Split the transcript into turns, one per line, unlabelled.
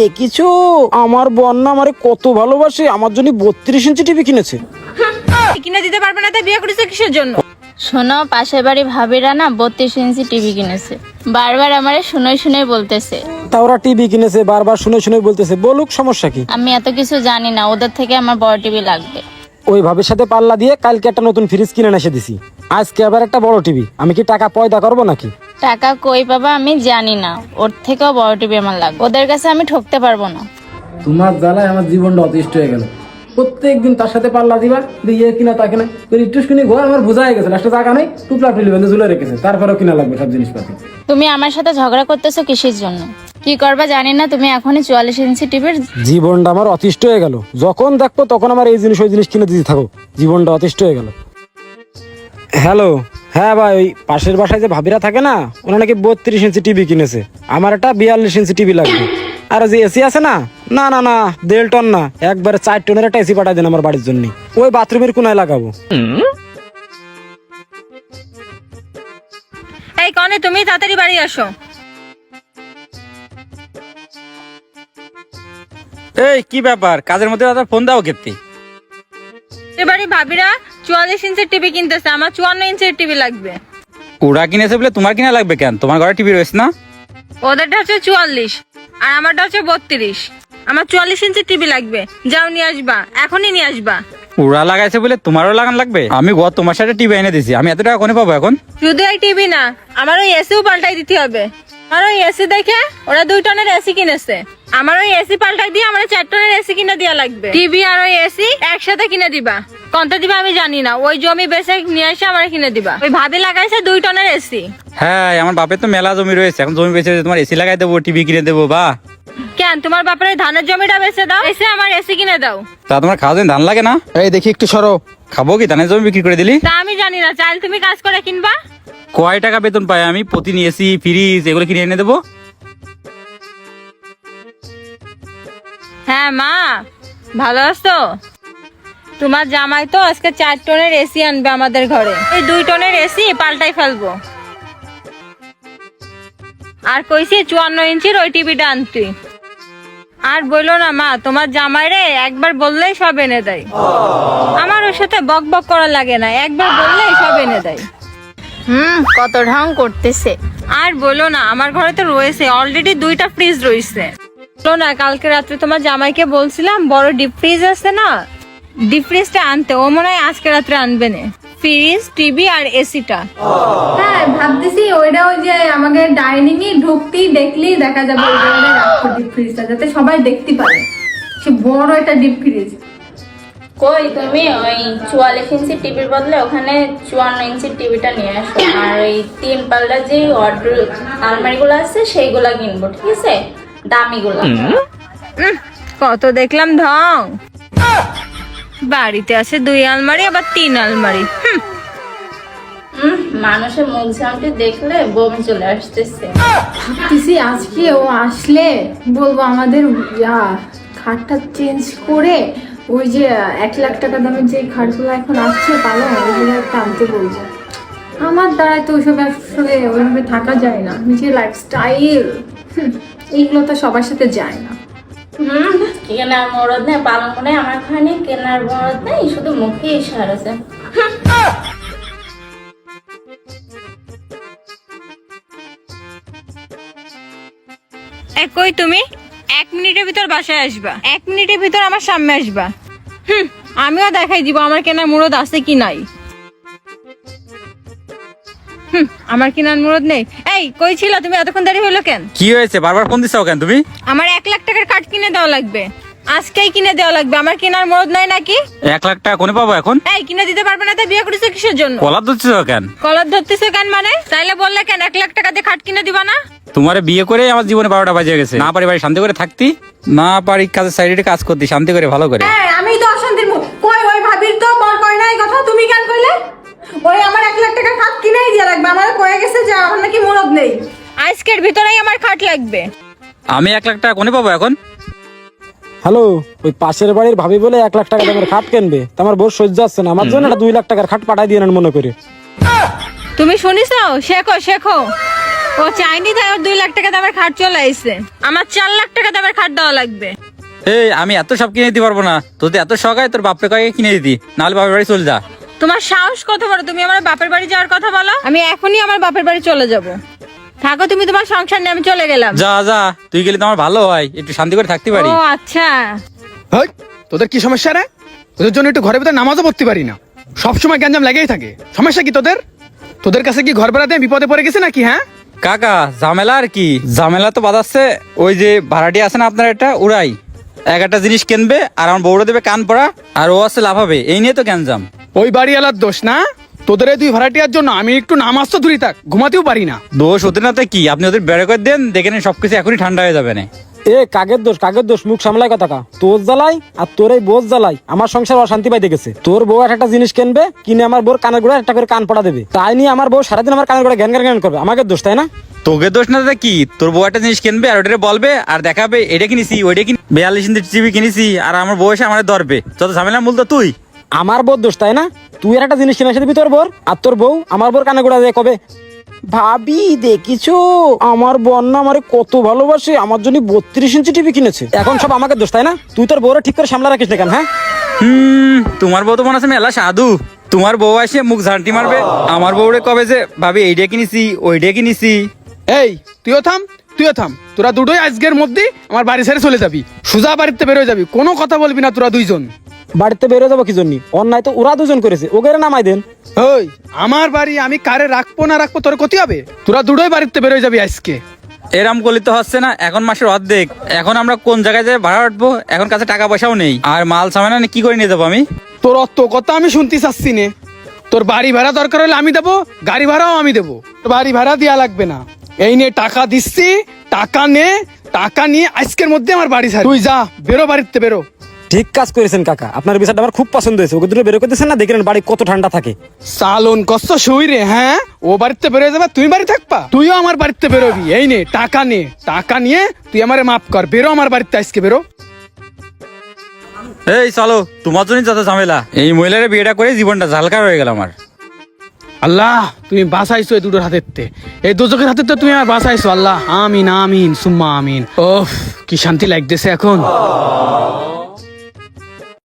দেখিছো? আমার বন্যা আমারে কত ভালোবাসে আমার জন্য বত্রিশ ইঞ্চি টিভি কিনেছে।
কিনে দিতে পারবে না তাই বিয়ে করেছে কিসের জন্য?
শোনো পাশের বাড়ি ভাবিরা না বত্রিশ ইঞ্চি টিভি কিনেছে। বারবার আমারে শুনে শুনে বলতেছে।
তা ওরা টিভি কিনেছে বারবার শুনে শুনে বলতেছে। বলুক সমস্যা কি?
আমি এত কিছু জানি না ওদের থেকে আমার বড় টিভি লাগবে।
ওই ভাবের সাথে পাল্লা দিয়ে কালকে একটা নতুন ফ্রিজ কিনে এসে দিছি। আজকে আবার একটা বড় টিভি। আমি কি টাকা পয়দা করব নাকি?
টাকা কই পাবা আমি জানি না। ওর থেকেও বড় টিভি আমার লাগবে। ওদের কাছে আমি ঠকতে পারব না।
তোমার জ্বালায় আমার জীবনটা অতিষ্ঠ হয়ে গেল। প্রত্যেকদিন তার সাথে পাল্লা দিবা দিয়ে কিনা তা কিনা। তোর একটু শুনি ঘর আমার বোঝা হয়ে গেছে লাস্টে টাকা নেই টুপলা টুলি বেঁধে ঝুলে রেখেছে। তারপরেও কিনা লাগবে সব জিনিসপাতি।
তুমি আমার সাথে ঝগড়া করতেছো কিসের জন্য? কি করবা জানি না তুমি এখনই চুয়াল্লিশ ইঞ্চি টিভির
জীবনটা আমার অতিষ্ঠ হয়ে গেল। যখন দেখব তখন আমার এই জিনিস ওই জিনিস কিনে দিতে থাকো। জীবনটা অতিষ্ঠ হয়ে গেল। হ্যালো হ্যাঁ ভাই ওই পাশের বাসায় যে ভাবিরা থাকে না ওরা নাকি বত্রিশ ইঞ্চি টিভি কিনেছে। আমার একটা বিয়াল্লিশ ইঞ্চি টিভি লাগবে। আর যে এসি আছে না? না না না দেড় টন না। একবারে চার টনের একটা এসি পাঠাই দেন আমার বাড়ির জন্য। ওই বাথরুমের কোনায় লাগাবো।
এই কনে তুমি তাড়াতাড়ি বাড়ি আসো।
এই কি ব্যাপার? কাজের মধ্যে ফোন দাও কেতে
এবারে ভাবিরা? চুয়াল্লিশ ইঞ্চের টিভি কিনতেছে আমার চুয়ান্ন ইঞ্চের টিভি লাগবে।
ওরা কিনেছে বলে তোমার কিনা লাগবে কেন? তোমার ঘরে টিভি রয়েছে না?
ওদেরটা হচ্ছে চুয়াল্লিশ আর আমারটা হচ্ছে বত্রিশ। আমার চুয়াল্লিশ ইঞ্চি টিভি লাগবে। যাও নিয়ে আসবা এখনই নিয়ে আসবা।
ওরা লাগাইছে বলে তোমারও লাগান লাগবে? আমি গত মাসে টিভি এনে দিছি আমি এত টাকা কোনে পাবো এখন?
শুধু এই টিভি না আমার ওই এসিও পাল্টাই দিতে হবে। আমার ওই এসি দেখে ওরা দুই টনের এসি কিনেছে। আমার ওই এসি পাল্টাই দিয়ে আমার চার টনের এসি কিনে দেওয়া লাগবে। টিভি আর ওই এসি একসাথে কিনে দিবা। কত দিবা আমি জানি না। ওই জমি বেচে নিয়ে এসে আমার কিনে দিবা। ওই ভাবি লাগাইছে দুই টনের এসি
হ্যাঁ আমার বাপের তো মেলা জমি রয়েছে। এখন জমি বেঁচে তোমার এসি লাগাই দেবো টিভি কিনে দেবো বা।
কেন? তোমার বাপের ধানের জমিটা বেচে দাও এসে আমার এসি কিনে দাও।
তা তোমার খাওয়া দিন ধান লাগে না? এই দেখি একটু সরো। খাব কি? ধানের জমি বিক্রি করে দিলি?
তা আমি জানি না চাল তুমি কাজ করে কিনবা।
কয় টাকা বেতন পাই আমি প্রতিদিন এসি ফ্রিজ এগুলো কিনে এনে দেবো?
হ্যাঁ মা ভালো আছো? তোমার জামাই তো আজকে চার টনের এসি আনবে আমাদের ঘরে। এই দুই টনের এসি পাল্টাই ফেলব। আর কইছি চুয়ান্ন ইঞ্চির ওই টিভিটা আনতি। আর বলল না মা তোমার জামাই রে একবার বললেই সব এনে দেয়। আমার ওর সাথে বক বক করা লাগে না একবার বললেই সব এনে দেয়।
হুম কত ঢং করতেছে।
আর বলো না আমার ঘরে তো রয়েছে অলরেডি দুইটা ফ্রিজ রয়েছে। বলো না কালকে রাত্রে তোমার জামাইকে বলছিলাম বড় ডিপ ফ্রিজ আছে না ডিপ ফ্রিজটা আনতে ও মনে হয় আজকে রাত্রে আনবে না। ফ্রিজ টিভি আর এসিটা।
হ্যাঁ ভাবতেছি ওইটা ওই যে আমাকে ডাইনিং এ ঢুকতেই দেখলেই দেখা যাবে রাখব ডিপ ফ্রিজটা যাতে সবাই দেখতে পারে। সে বড় একটা ডিপ ফ্রিজ
কই তুমি ওই চুয়াল্লিশ ইঞ্চি টিভির বদলে ওখানে চুয়ান্ন ইঞ্চি টিভিটা নিয়ে আসো। আর ওই তিন পাল্লা যে অর্ডার আলমারিগুলো আছে সেইগুলা কিনবো ঠিক আছে? দামিগুলো।
কত দেখলাম ঢং। বাড়িতে আছে দুই আলমারি আবার তিন আলমারি। হুম,
হুম মানুষের মুখ ঝামটি দেখলে বমি চলে আসতেছে।
ভাবতেছি আজকে ও আসলে বলব আমাদের খাটটা চেঞ্জ করে ওই যে এক লাখ টাকা দামের যে খাটগুলো এখন আসছে পালং ওইগুলো একটা আনতে বলব। আমার দ্বারাই তো ওইসব আসলে ওইভাবে থাকা যায় না নিজের লাইফস্টাইল এইগুলো তো সবার সাথে যায় না।
কেনার মরদ নেই পালন করে আমার খানে কেনার মরদ নেই শুধু মুখে ইশার আছে
এক কই তুমি? এক মিনিটের ভিতর বাসায় আসবা। এক মিনিটের ভিতর আমার সামনে আসবা। হুম। আমিও দেখাই দিব আমার কেনার মুরদ আছে কি নাই। আমার কেনার মুরদ নেই? এই কই ছিল তুমি? এতক্ষণ দেরি হলো কেন?
কি হয়েছে? বারবার ফোন দিচ্ছ কেন তুমি?
আমার এক লাখ টাকার কাঠ কিনে দেওয়া লাগবে। আজকেই কিনে দেওয়া লাগবে। আমার কেনার মুরদ নাই নাকি?
এক লাখ টাকা কোনে পাবো এখন?
এই কিনে দিতে পারবে না তাই বিয়ে করেছ কিসের জন্য?
কলার দিচ্ছ কেন?
কলার ধরতেছো কেন মানে? তাইলে বললে কেন এক লাখ টাকা দিয়ে খাট কিনে দিবা না?
তোমারে বিয়ে করে আমার জীবনে বারোটা বাজে গেছে। না পারি বাড়ি শান্তি করে থাকতি না পারি কাজের সাইডে কাজ করতি শান্তি করে ভালো করে।
আমি তো অশান্তির মুখ কই ওই ভাবির তো বর কয় না এই কথা তুমি কেন কইলে? ওই আমার এক লাখ টাকা খাট কিনেই দিয়া লাগবে আমার কয়ে গেছে যে আমার নাকি নেই।
আজকের ভিতরেই আমার খাট লাগবে।
আমি এক লাখ টাকা কোনে পাবো এখন?
হ্যালো ওই পাশের বাড়ির ভাবি বলে এক লাখ টাকা দামের খাট কিনবে। তা আমার বোর সহ্য আসছে না আমার জন্য একটা দুই লাখ টাকার খাট পাঠাই দিয়ে নেন মনে করে।
তুমি শুনিছো শেখো শেখো। ও চাইনি তাই ওর দুই লাখ টাকা দামের খাট চলে আইছে। আমার চার লাখ টাকা দামের খাট দেওয়া লাগবে।
এই আমি এত সব কিনে দিতে পারব না। যদি এত শখ হয় তোর বাপরে কয়ে কিনে দিতি নাহলে বাপের বাড়ি চলে যা।
তোমার সাহস কত বড়? তুমি আমার বাপের বাড়ি যাওয়ার কথা বলো। আমি এখনই আমার বাপের বাড়ি চলে যাব। থাকো তুমি তোমার সংসার নিয়ে আমি চলে গেলাম।
যা যা তুই গেলে তো আমার ভালো হয়। একটু শান্তি করে থাকতে পারি।
ও আচ্ছা।
হই তোদের কি সমস্যা রে? তোদের জন্য একটু ঘরের ভিতরে নামাজও পড়তে পারি না। সবসময় গ্যাঞ্জাম লেগেই থাকে। সমস্যা কি তোদের? তোদের কাছে কি ঘর বেড়াতে বিপদে পড়ে গেছে নাকি হ্যাঁ?
কাকা ঝামেলা আর কি? ঝামেলা তো বাজাচ্ছে ওই যে ভাড়াটি আছে না আপনার একটা উড়াই। এক একটা জিনিস কিনবে আর আমার বউরা দেবে কান পড়া আর ও আছে লাভাবে এই নিয়ে তো গ্যাঞ্জাম।
ওই বাড়িওয়ালার দোষ না? তোদের এই দুই ভাড়াটিয়ার জন্য আমি একটু নামাজ তো ধরি থাক ঘুমাতেও পারি না।
দোষ ওদের না তো কি? আপনি ওদের বেড়ে করে দেন দেখে নেন সবকিছু এখনই ঠান্ডা হয়ে যাবে না।
এ কাগের দোষ কাগের দোষ? মুখ সামলাই কথা কা। তোর জ্বালাই আর তোর এই বোঝ জ্বালাই আমার সংসার অশান্তি পাইতে গেছে। তোর বউ এক একটা জিনিস কিনবে কিনে আমার বউর কানের গোড়া একটা করে কান পড়া দেবে। তাই নিয়ে আমার বউ সারাদিন আমার কানের গোড়া জ্ঞান জ্ঞান করবে। আমাকে দোষ তাই না?
তোকে দোষ না তো কি? তোর বউ একটা জিনিস কিনবে আর ওটা বলবে আর দেখাবে এটা কিনেছি ওইটা কিনে বিয়াল্লিশ ইঞ্চি টিভি কিনেছি আর আমার বউ এসে আমার ধরবে। যত ঝামেলা মূল তো তুই।
আমার বউর দোষ তাই না? তুই আর একটা জিনিস কিনে এসে দিবি তোর বউর? আর তোর বউ আমার বউর কানে গোড়া দিয়ে কবে? ভাবি দেখিছো? আমার বন্যা আমারে কত ভালোবাসে আমার জন্য বত্রিশ ইঞ্চি টিভি কিনেছে। এখন সব আমাকে দোষ তাই না? তুই তোর বউরে ঠিক করে সামলা রাখিস না কেন হ্যাঁ?
হুম তোমার বউ তো মনে আছে মেলা সাধু। তোমার বউ আসে মুখ ঝাঁটি মারবে। আমার বউরে কবে যে ভাবি এইটা কিনেছি ওইটা কিনেছি।
এই তুইও থাম তুইও থাম। তোরা দুটোই আজকের মধ্যে আমার বাড়ি ছেড়ে চলে যাবি। সুজা বাড়িতে বেরোয় যাবি। কোনো কথা বলবি না তোরা দুইজন।
বাড়িতে বেরো যাব কি জন্য অন্যায় তো ওরা দুজন করেছে ওকে নামাই দেন।
ওই আমার বাড়ি আমি কারে রাখব না রাখব তোর ক্ষতি হবে? তোরা দুটোই বাড়িতে বেরোয় যাবি আজকে।
এরম করলে তো হচ্ছে না এখন মাসের অর্ধেক। এখন আমরা কোন জায়গায় যাই ভাড়া উঠবো এখন কাছে টাকা পয়সাও নেই। আর মাল সামানা নিয়ে কি করে নিয়ে যাব আমি?
তোর অত কথা আমি শুনতে চাচ্ছি নে। তোর বাড়ি ভাড়া দরকার হলে আমি দেবো গাড়ি ভাড়াও আমি দেবো। তোর বাড়ি ভাড়া দেওয়া লাগবে না। এই নে টাকা দিচ্ছি টাকা নে টাকা নিয়ে আজকের মধ্যে আমার বাড়ি ছাড় তুই যা বেরো বাড়িতে বেরো।
ঠিক কাজ করেছেন কাকা। আপনার বিষয়টা আমার খুব পছন্দ হয়েছে। ওকে দুটো বেরো করতেছেন না? দেখলেন বাড়ি কত ঠান্ডা থাকে।
সালন কষ্ট শুই রে হ্যাঁ? ও বাড়িতে বেরোয় যাবে তুই বাড়ি থাকবা? তুইও আমার বাড়িতে বেরোবি। এই নে টাকা নে টাকা নিয়ে তুই আমারে মাফ কর। বেরো আমার বাড়িতে আজকে বেরো।
এই চলো তোমার জন্যই যত ঝামেলা। এই মহিলার বিয়েটা করে জীবনটা ঝালকার হয়ে গেল আমার।
আল্লাহ তুমি বাঁচাইছো এই দুটোর হাতের তে। এই দুজকের হাতে তুমি আমার বাঁচাইছো আল্লাহ। আমিন আমিন সুম্মা আমিন। ওফ কি শান্তি লাগতেছে এখন।